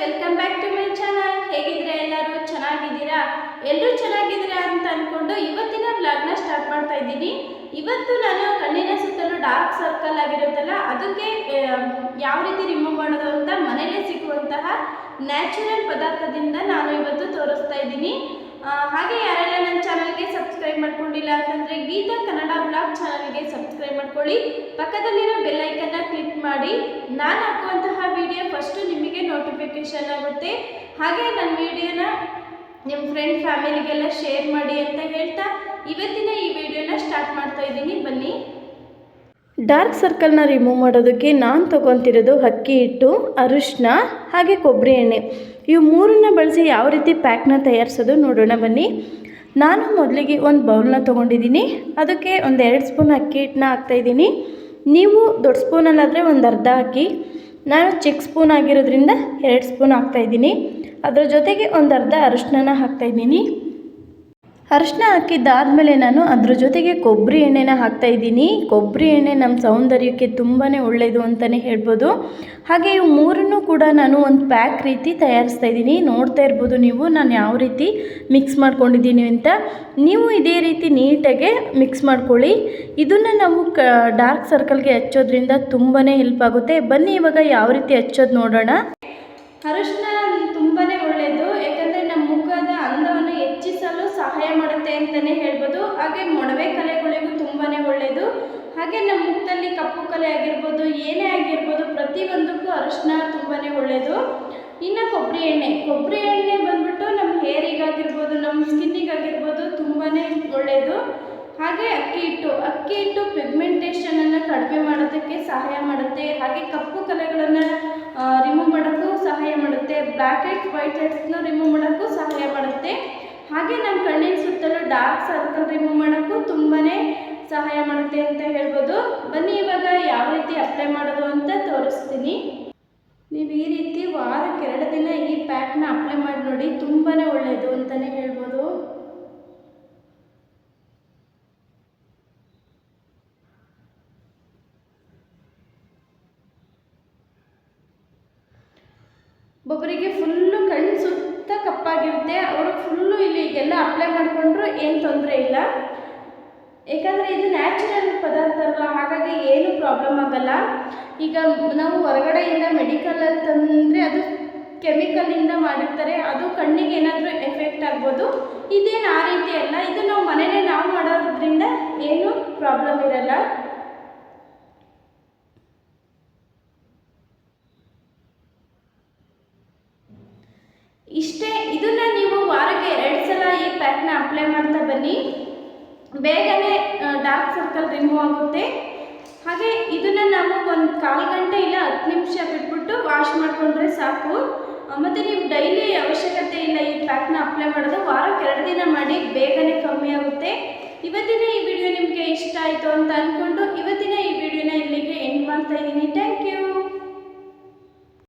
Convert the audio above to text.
Welcome back to my channel ಹೇಗಿದ್ರೆ ಎಲ್ಲರೂ ಚೆನ್ನಾಗಿದ್ದೀರಾ? ಎಲ್ಲರೂ ಚೆನ್ನಾಗಿದ್ದೀರಾ ಅಂತ ಅಂದ್ಕೊಂಡು ಇವತ್ತಿನ ಬ್ಲಾಗ್ನ ಸ್ಟಾರ್ಟ್ ಮಾಡ್ತಾ ಇದ್ದೀನಿ. ಇವತ್ತು ನಾನು ಕಣ್ಣಿನ ಸುತ್ತಲೂ ಡಾರ್ಕ್ ಸರ್ಕಲ್ ಆಗಿರುತ್ತಲ್ಲ, ಅದಕ್ಕೆ ಯಾವ ರೀತಿ ರಿಮೂವ್ ಮಾಡೋದು ಅಂತ ಮನೆಯಲ್ಲೇ ಸಿಗುವಂತಹ ನ್ಯಾಚುರಲ್ ಪದಾರ್ಥದಿಂದ ನಾನು ಇವತ್ತು ತೋರಿಸ್ತಾ ಇದ್ದೀನಿ. ಹಾಗೆ ಸಬ್ಸ್ಕ್ರೈಬ್ ಮಾಡ್ಕೊಂಡಿಲ್ಲ ಅಂತಂದ್ರೆ ಗೀತಾ ಕನ್ನಡ ಬ್ಲಾಗ್ ಚಾನಲ್ಗೆ ಸಬ್ಸ್ಕ್ರೈಬ್ ಮಾಡ್ಕೊಳ್ಳಿ. ಪಕ್ಕದಲ್ಲಿರೋ ಬೆಲ್ಲೈಕನ್ನ ಕ್ಲಿಕ್ ಮಾಡಿ. ನಾನು ಹಾಕುವಂತಹ ವಿಡಿಯೋ ಫಸ್ಟು ನಿಮಗೆ ನೋಟಿಫಿಕೇಷನ್ ಆಗುತ್ತೆ. ಹಾಗೆ ನನ್ನ ವಿಡಿಯೋನ ನಿಮ್ಮ ಫ್ರೆಂಡ್ ಫ್ಯಾಮಿಲಿಗೆಲ್ಲ ಶೇರ್ ಮಾಡಿ ಅಂತ ಹೇಳ್ತಾ ಇವತ್ತಿನ ಈ ವಿಡಿಯೋನ ಸ್ಟಾರ್ಟ್ ಮಾಡ್ತಾ ಇದ್ದೀನಿ. ಬನ್ನಿ. ಡಾರ್ಕ್ ಸರ್ಕಲ್ನ ರಿಮೂವ್ ಮಾಡೋದಕ್ಕೆ ನಾನು ತೊಗೊತಿರೋದು ಅಕ್ಕಿ ಹಿಟ್ಟು ಅರಿಶಿನ ಹಾಗೆ ಕೊಬ್ಬರಿ ಎಣ್ಣೆ. ಇವು ಮೂರನ್ನ ಬಳಸಿ ಯಾವ ರೀತಿ ಪ್ಯಾಕ್ನ ತಯಾರಿಸೋದು ನೋಡೋಣ ಬನ್ನಿ. ನಾನು ಮೊದಲಿಗೆ ಒಂದು ಬೌಲ್ನ ತೊಗೊಂಡಿದ್ದೀನಿ. ಅದಕ್ಕೆ ಒಂದು ಎರಡು ಸ್ಪೂನ್ ಅಕ್ಕಿ ಹಿಟ್ಟನ್ನ ಹಾಕ್ತಾಯಿದ್ದೀನಿ ನೀವು ದೊಡ್ಡ ಸ್ಪೂನಲ್ಲಾದರೆ ಒಂದು ಅರ್ಧ ಹಾಕಿ ನಾನು ಚಿಕ್ಕ ಸ್ಪೂನ್ ಆಗಿರೋದ್ರಿಂದ ಎರಡು ಸ್ಪೂನ್ ಹಾಕ್ತಾಯಿದ್ದೀನಿ ಅದರ ಜೊತೆಗೆ ಒಂದು ಅರ್ಧ ಅರಿಶಿನ ಹಾಕ್ತಾಯಿದ್ದೀನಿ ಅರಿಶಿನ ಹಾಕಿದ್ದಾದಮೇಲೆ ನಾನು ಅದ್ರ ಜೊತೆಗೆ ಕೊಬ್ಬರಿ ಎಣ್ಣೆನ ಹಾಕ್ತಾ ಇದ್ದೀನಿ. ಕೊಬ್ಬರಿ ಎಣ್ಣೆ ನಮ್ಮ ಸೌಂದರ್ಯಕ್ಕೆ ತುಂಬಾ ಒಳ್ಳೆಯದು ಅಂತಲೇ ಹೇಳ್ಬೋದು. ಹಾಗೆ ಇವು ಮೂರನ್ನು ಕೂಡ ನಾನು ಒಂದು ಪ್ಯಾಕ್ ರೀತಿ ತಯಾರಿಸ್ತಾ ಇದ್ದೀನಿ. ನೋಡ್ತಾ ಇರ್ಬೋದು ನೀವು ನಾನು ಯಾವ ರೀತಿ ಮಿಕ್ಸ್ ಮಾಡ್ಕೊಂಡಿದ್ದೀನಿ ಅಂತ. ನೀವು ಇದೇ ರೀತಿ ನೀಟಾಗೆ ಮಿಕ್ಸ್ ಮಾಡ್ಕೊಳ್ಳಿ. ಇದನ್ನು ನಾವು ಕ ಡಾರ್ಕ್ ಸರ್ಕಲ್ಗೆ ಹಚ್ಚೋದ್ರಿಂದ ತುಂಬಾ ಹೆಲ್ಪ್ ಆಗುತ್ತೆ. ಬನ್ನಿ ಇವಾಗ ಯಾವ ರೀತಿ ಹಚ್ಚೋದು ನೋಡೋಣ. ಅರಿಶಿನ ತುಂಬಾ ಒಳ್ಳೆಯದು ಹೆಚ್ಚಿಸಲು ಸಹಾಯ ಮಾಡುತ್ತೆ ಅಂತಲೇ ಹೇಳ್ಬೋದು. ಹಾಗೆ ಮೊಡವೆ ಕಲೆಗಳಿಗೂ ತುಂಬಾ ಒಳ್ಳೆಯದು ಹಾಗೆ ನಮ್ಮ ಮುಖದಲ್ಲಿ ಕಪ್ಪು ಕಲೆ ಆಗಿರ್ಬೋದು, ಏನೇ ಆಗಿರ್ಬೋದು, ಪ್ರತಿಯೊಂದಕ್ಕೂ ಅರಿಶಿನ ತುಂಬಾ ಒಳ್ಳೆಯದು ಇನ್ನು ಕೊಬ್ಬರಿ ಎಣ್ಣೆ. ಕೊಬ್ಬರಿ ಎಣ್ಣೆ ಬಂದ್ಬಿಟ್ಟು ನಮ್ಮ ಹೇರಿಗಾಗಿರ್ಬೋದು, ನಮ್ಮ ಸ್ಕಿನ್ನಿಗಾಗಿರ್ಬೋದು ತುಂಬಾ ಒಳ್ಳೆಯದು ಹಾಗೆ ಅಕ್ಕಿ ಹಿಟ್ಟು. ಅಕ್ಕಿ ಹಿಟ್ಟು ಪಿಗ್ಮೆಂಟೇಷನನ್ನು ಕಡಿಮೆ ಮಾಡೋದಕ್ಕೆ ಸಹಾಯ ಮಾಡುತ್ತೆ. ಹಾಗೆ ಕಪ್ಪು ಕಲೆಗಳನ್ನು ರಿಮೂವ್ ಮಾಡೋಕ್ಕೂ ಸಹಾಯ ಮಾಡುತ್ತೆ. ಬ್ಲ್ಯಾಕ್ ಹೆಡ್ಸ್ ವೈಟ್ ಹೆಡ್ಸ್ನ ರಿಮೂವ್ ಮಾಡೋಕ್ಕೂ ಸಹಾಯ ಮಾಡುತ್ತೆ. ಹಾಗೆ ನಮ್ಮ ಕಣ್ಣಿನ ಸುತ್ತಲೂ ಡಾರ್ಕ್ ಸರ್ಕಲ್ ರಿಮೂವ್ ಮಾಡೋಕ್ಕೂ ತುಂಬಾ ಸಹಾಯ ಮಾಡುತ್ತೆ ಅಂತ ಹೇಳ್ಬೋದು. ಬನ್ನಿ ಇವಾಗ ಯಾವ ರೀತಿ ಅಪ್ಲೈ ಮಾಡೋದು ಅಂತ ತೋರಿಸ್ತೀನಿ. ನೀವು ಈ ರೀತಿ ವಾರಕ್ಕೆ ಎರಡು ದಿನ ಈ ಪ್ಯಾಕ್ನ ಅಪ್ಲೈ ಮಾಡಿ ನೋಡಿ ತುಂಬಾ ಒಳ್ಳೆಯದು ಅಂತಲೇ ಹೇಳ್ಬೋದು. ಒಬ್ಬರಿಗೆ ಫುಲ್ಲು ಕಣ್ಣು ಸುತ್ತ ಕಪ್ಪಾಗಿರುತ್ತೆ, ಅವರು ಫುಲ್ಲು ಇಲ್ಲಿ ಎಲ್ಲ ಅಪ್ಲೈ ಮಾಡಿಕೊಂಡ್ರು ಏನು ತೊಂದರೆ ಇಲ್ಲ. ಏಕೆಂದರೆ ಇದು ನ್ಯಾಚುರಲ್ ಪದಾರ್ಥ ಅಲ್ವಾ ಹಾಗಾಗಿ ಏನು ಪ್ರಾಬ್ಲಮ್ ಆಗಲ್ಲ. ಈಗ ನಾವು ಹೊರಗಡೆಯಿಂದ ಮೆಡಿಕಲಲ್ಲಿ ತಂದರೆ ಅದು ಕೆಮಿಕಲಿಂದ ಮಾಡಿರ್ತಾರೆ, ಅದು ಕಣ್ಣಿಗೆ ಏನಾದರೂ ಎಫೆಕ್ಟ್ ಆಗ್ಬೋದು. ಇದೇನು ಆ ರೀತಿ ಅಲ್ಲ, ಇದು ನಾವು ಮನೆಯಲ್ಲೇ ನಾವು ಮಾಡೋದ್ರಿಂದ ಏನು ಪ್ರಾಬ್ಲಮ್ ಇರಲ್ಲ ಇಷ್ಟೇ ಇದನ್ನ ನೀವು ವಾರಕ್ಕೆ ಎರಡು ಸಲ ಈ ಪ್ಯಾಕ್ನ ಅಪ್ಲೈ ಮಾಡ್ತಾ ಬನ್ನಿ ಬೇಗನೆ ಡಾರ್ಕ್ ಸರ್ಕಲ್ ರಿಮೂವ್ ಆಗುತ್ತೆ. ಹಾಗೆ ಇದನ್ನು ನಾವು ಒಂದು ಕಾಲು ಗಂಟೆ ಇಲ್ಲ ಹತ್ತು ನಿಮಿಷ ಬಿಟ್ಬಿಟ್ಟು ವಾಶ್ ಮಾಡಿಕೊಂಡ್ರೆ ಸಾಕು. ಮತ್ತು ನೀವು ಡೈಲಿ ಅವಶ್ಯಕತೆ ಇಲ್ಲ ಈ ಪ್ಯಾಕ್ನ ಅಪ್ಲೈ ಮಾಡೋದು ವಾರಕ್ಕೆ ಎರಡು ದಿನ ಮಾಡಿ, ಬೇಗನೆ ಕಮ್ಮಿ ಆಗುತ್ತೆ. ಇವತ್ತಿನ ಈ ವಿಡಿಯೋ ನಿಮಗೆ ಇಷ್ಟ ಆಯಿತು ಅಂತ ಅಂದ್ಕೊಂಡು